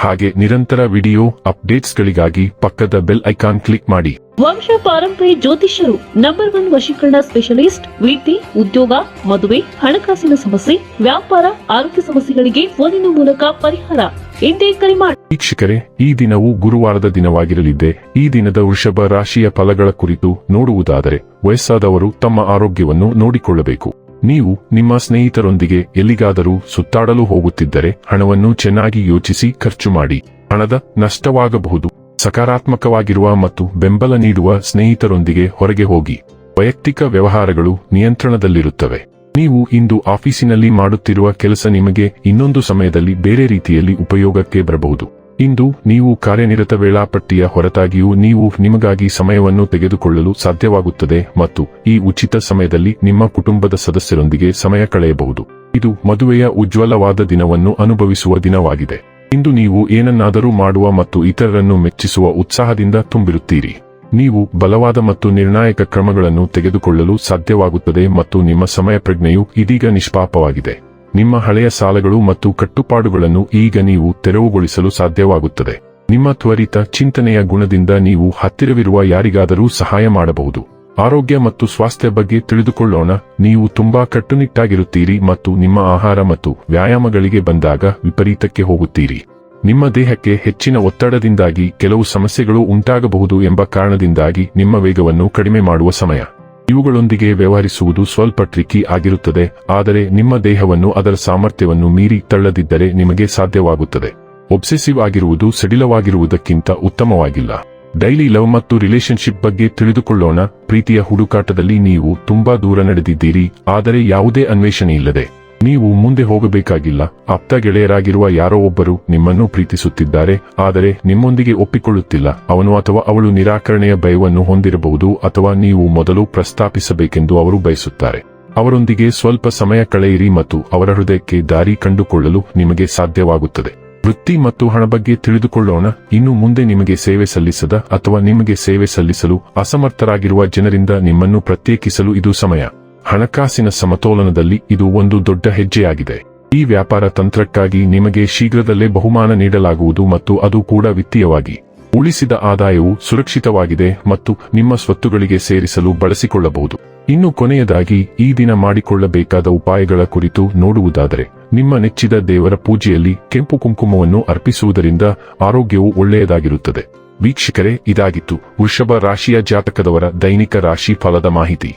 ಹಾಗೆ ನಿರಂತರ ವಿಡಿಯೋ ಅಪ್ಡೇಟ್ಸ್ಗಳಿಗಾಗಿ ಪಕ್ಕದ ಬೆಲ್ ಐಕಾನ್ ಕ್ಲಿಕ್ ಮಾಡಿ. ವಂಶ ಪಾರಂಪರಿ ಜ್ಯೋತಿಷ್ಯರು ನಂಬರ್ ಒನ್ ವಶೀಕರಣ ಸ್ಪೆಷಲಿಸ್ಟ್ ವೃತ್ತಿ ಉದ್ಯೋಗ ಮದುವೆ ಹಣಕಾಸಿನ ಸಮಸ್ಯೆ ವ್ಯಾಪಾರ ಆರೋಗ್ಯ ಸಮಸ್ಯೆಗಳಿಗೆ ಫೋನಿನ ಮೂಲಕ ಪರಿಹಾರ. ಎಂದೇ ಕರೆ ಮಾಡಿ ವೀಕ್ಷಕರೇ ಈ ದಿನವು ಗುರುವಾರದ ದಿನವಾಗಿರಲಿದೆ ಈ ದಿನದ ವೃಷಭ ರಾಶಿಯ ಫಲಗಳ ಕುರಿತು ನೋಡುವುದಾದರೆ ವಯಸ್ಸಾದವರು ತಮ್ಮ ಆರೋಗ್ಯವನ್ನು ನೋಡಿಕೊಳ್ಳಬೇಕು. ನೀವು ನಿಮ್ಮ ಸ್ನೇಹಿತರೊಂದಿಗೆ ಎಲ್ಲಿಗಾದರೂ ಸುತ್ತಾಡಲು ಹೋಗುತ್ತಿದ್ದರೆ ಹಣವನ್ನು ಚೆನ್ನಾಗಿ ಯೋಚಿಸಿ ಖರ್ಚು ಮಾಡಿ. ಹಣದ ನಷ್ಟವಾಗಬಹುದು. ಸಕಾರಾತ್ಮಕವಾಗಿರುವ ಮತ್ತು ಬೆಂಬಲ ನೀಡುವ ಸ್ನೇಹಿತರೊಂದಿಗೆ ಹೊರಗೆ ಹೋಗಿ. ವೈಯಕ್ತಿಕ ವ್ಯವಹಾರಗಳು ನಿಯಂತ್ರಣದಲ್ಲಿರುತ್ತವೆ. ನೀವು ಇಂದು ಆಫೀಸಿನಲ್ಲಿ ಮಾಡುತ್ತಿರುವ ಕೆಲಸ ನಿಮಗೆ ಇನ್ನೊಂದು ಸಮಯದಲ್ಲಿ ಬೇರೆ ರೀತಿಯಲ್ಲಿ ಉಪಯೋಗಕ್ಕೆ ಬರಬಹುದು. ಇಂದು ನೀವು ಕಾರ್ಯನಿರತ ವೇಳಾಪಟ್ಟಿಯ ಹೊರತಾಗಿಯೂ ನೀವು ನಿಮಗಾಗಿ ಸಮಯವನ್ನು ತೆಗೆದುಕೊಳ್ಳಲು ಸಾಧ್ಯವಾಗುತ್ತದೆ ಮತ್ತು ಈ ಉಚಿತ ಸಮಯದಲ್ಲಿ ನಿಮ್ಮ ಕುಟುಂಬದ ಸದಸ್ಯರೊಂದಿಗೆ ಸಮಯ ಕಳೆಯಬಹುದು. ಇದು ಮದುವೆಯ ಉಜ್ವಲವಾದ ದಿನವನ್ನು ಅನುಭವಿಸುವ ದಿನವಾಗಿದೆ. ಇಂದು ನೀವು ಏನನ್ನಾದರೂ ಮಾಡುವ ಮತ್ತು ಇತರರನ್ನು ಮೆಚ್ಚಿಸುವ ಉತ್ಸಾಹದಿಂದ ತುಂಬಿರುತ್ತೀರಿ. ನೀವು ಬಲವಾದ ಮತ್ತು ನಿರ್ಣಾಯಕ ಕ್ರಮಗಳನ್ನು ತೆಗೆದುಕೊಳ್ಳಲು ಸಾಧ್ಯವಾಗುತ್ತದೆ ಮತ್ತು ನಿಮ್ಮ ಸಮಯ ಪ್ರಜ್ಞೆಯು ಇದೀಗ ನಿಷ್ಪಾಪವಾಗಿದೆ. ನಿಮ್ಮ ಹಳೆಯ ಸಾಲಗಳು ಮತ್ತು ಕಟ್ಟುಪಾಡುಗಳನ್ನು ಈಗ ನೀವು ತೆರವುಗೊಳಿಸಲು ಸಾಧ್ಯವಾಗುತ್ತದೆ. ನಿಮ್ಮ ತ್ವರಿತ ಚಿಂತನೆಯ ಗುಣದಿಂದ ನೀವು ಹತ್ತಿರವಿರುವ ಯಾರಿಗಾದರೂ ಸಹಾಯ ಮಾಡಬಹುದು. ಆರೋಗ್ಯ ಮತ್ತು ಸ್ವಾಸ್ಥ್ಯ ಬಗ್ಗೆ ತಿಳಿದುಕೊಳ್ಳೋಣ. ನೀವು ತುಂಬಾ ಕಟ್ಟುನಿಟ್ಟಾಗಿರುತ್ತೀರಿ ಮತ್ತು ನಿಮ್ಮ ಆಹಾರ ಮತ್ತು ವ್ಯಾಯಾಮಗಳಿಗೆ ಬಂದಾಗ ವಿಪರೀತಕ್ಕೆ ಹೋಗುತ್ತೀರಿ. ನಿಮ್ಮ ದೇಹಕ್ಕೆ ಹೆಚ್ಚಿನ ಒತ್ತಡದಿಂದಾಗಿ ಕೆಲವು ಸಮಸ್ಯೆಗಳು ಉಂಟಾಗಬಹುದು ಎಂಬ ಕಾರಣದಿಂದಾಗಿ ನಿಮ್ಮ ವೇಗವನ್ನು ಕಡಿಮೆ ಮಾಡುವ ಸಮಯ. ಇವುಗಳೊಂದಿಗೆ ವ್ಯವಹರಿಸುವುದು ಸ್ವಲ್ಪ ಟ್ರಿಕಿ ಆಗಿರುತ್ತದೆ, ಆದರೆ ನಿಮ್ಮ ದೇಹವನ್ನು ಅದರ ಸಾಮರ್ಥ್ಯವನ್ನು ಮೀರಿ ತಳ್ಳದಿದ್ದರೆ ನಿಮಗೆ ಸಾಧ್ಯವಾಗುತ್ತದೆ. ಒಬ್ಸೆಸಿವ್ ಆಗಿರುವುದು ಸಡಿಲವಾಗಿರುವುದಕ್ಕಿಂತ ಉತ್ತಮವಾಗಿಲ್ಲ. ಡೈಲಿ ಲವ್ ಮತ್ತು ರಿಲೇಶನ್ಶಿಪ್ ಬಗ್ಗೆ ತಿಳಿದುಕೊಳ್ಳೋಣ, ಪ್ರೀತಿಯ ಹುಡುಕಾಟದಲ್ಲಿ ನೀವು ತುಂಬಾ ದೂರ ನಡೆದಿದ್ದೀರಿ, ಆದರೆ ಯಾವುದೇ ಅನ್ವೇಷಣೆ ಇಲ್ಲದೆ ನೀವು ಮುಂದೆ ಹೋಗಬೇಕಾಗಿಲ್ಲ. ಆಪ್ತ ಗೆಳೆಯರಾಗಿರುವ ಯಾರೋ ಒಬ್ಬರು ನಿಮ್ಮನ್ನು ಪ್ರೀತಿಸುತ್ತಿದ್ದಾರೆ, ಆದರೆ ನಿಮ್ಮೊಂದಿಗೆ ಒಪ್ಪಿಕೊಳ್ಳುತ್ತಿಲ್ಲ. ಅವನು ಅಥವಾ ಅವಳು ನಿರಾಕರಣೆಯ ಭಯವನ್ನು ಹೊಂದಿರಬಹುದು ಅಥವಾ ನೀವು ಮೊದಲು ಪ್ರಸ್ತಾಪಿಸಬೇಕೆಂದು ಅವರು ಬಯಸುತ್ತಾರೆ. ಅವರೊಂದಿಗೆ ಸ್ವಲ್ಪ ಸಮಯ ಕಳೆಯಿರಿ ಮತ್ತು ಅವರ ಹೃದಯಕ್ಕೆ ದಾರಿ ಕಂಡುಕೊಳ್ಳಲು ನಿಮಗೆ ಸಾಧ್ಯವಾಗುತ್ತದೆ. ವೃತ್ತಿ ಮತ್ತು ಹಣ ಬಗ್ಗೆ ತಿಳಿದುಕೊಳ್ಳೋಣ. ಇನ್ನು ಮುಂದೆ ನಿಮಗೆ ಸೇವೆ ಸಲ್ಲಿಸದ ಅಥವಾ ನಿಮಗೆ ಸೇವೆ ಸಲ್ಲಿಸಲು ಅಸಮರ್ಥರಾಗಿರುವ ಜನರಿಂದ ನಿಮ್ಮನ್ನು ಪ್ರತ್ಯೇಕಿಸಲು ಇದು ಸಮಯ. ಹಣಕಾಸಿನ ಸಮತೋಲನದಲ್ಲಿ ಇದು ಒಂದು ದೊಡ್ಡ ಹೆಜ್ಜೆಯಾಗಿದೆ. ಈ ವ್ಯಾಪಾರ ತಂತ್ರಕ್ಕಾಗಿ ನಿಮಗೆ ಶೀಘ್ರದಲ್ಲೇ ಬಹುಮಾನ ನೀಡಲಾಗುವುದು ಮತ್ತು ಅದು ಕೂಡ ವಿತ್ತೀಯವಾಗಿ ಉಳಿಸಿದ ಆದಾಯವು ಸುರಕ್ಷಿತವಾಗಿದೆ ಮತ್ತು ನಿಮ್ಮ ಸ್ವತ್ತುಗಳಿಗೆ ಸೇರಿಸಲು ಬಳಸಿಕೊಳ್ಳಬಹುದು. ಇನ್ನು ಕೊನೆಯದಾಗಿ, ಈ ದಿನ ಮಾಡಿಕೊಳ್ಳಬೇಕಾದ ಉಪಾಯಗಳ ಕುರಿತು ನೋಡುವುದಾದರೆ, ನಿಮ್ಮ ನೆಚ್ಚಿದ ದೇವರ ಪೂಜೆಯಲ್ಲಿ ಕೆಂಪು ಕುಂಕುಮವನ್ನು ಅರ್ಪಿಸುವುದರಿಂದ ಆರೋಗ್ಯವು ಒಳ್ಳೆಯದಾಗಿರುತ್ತದೆ. ವೀಕ್ಷಕರೇ, ಇದಾಗಿತ್ತು ವೃಷಭ ರಾಶಿಯ ಜಾತಕದವರ ದೈನಿಕ ರಾಶಿ ಫಲದ ಮಾಹಿತಿ.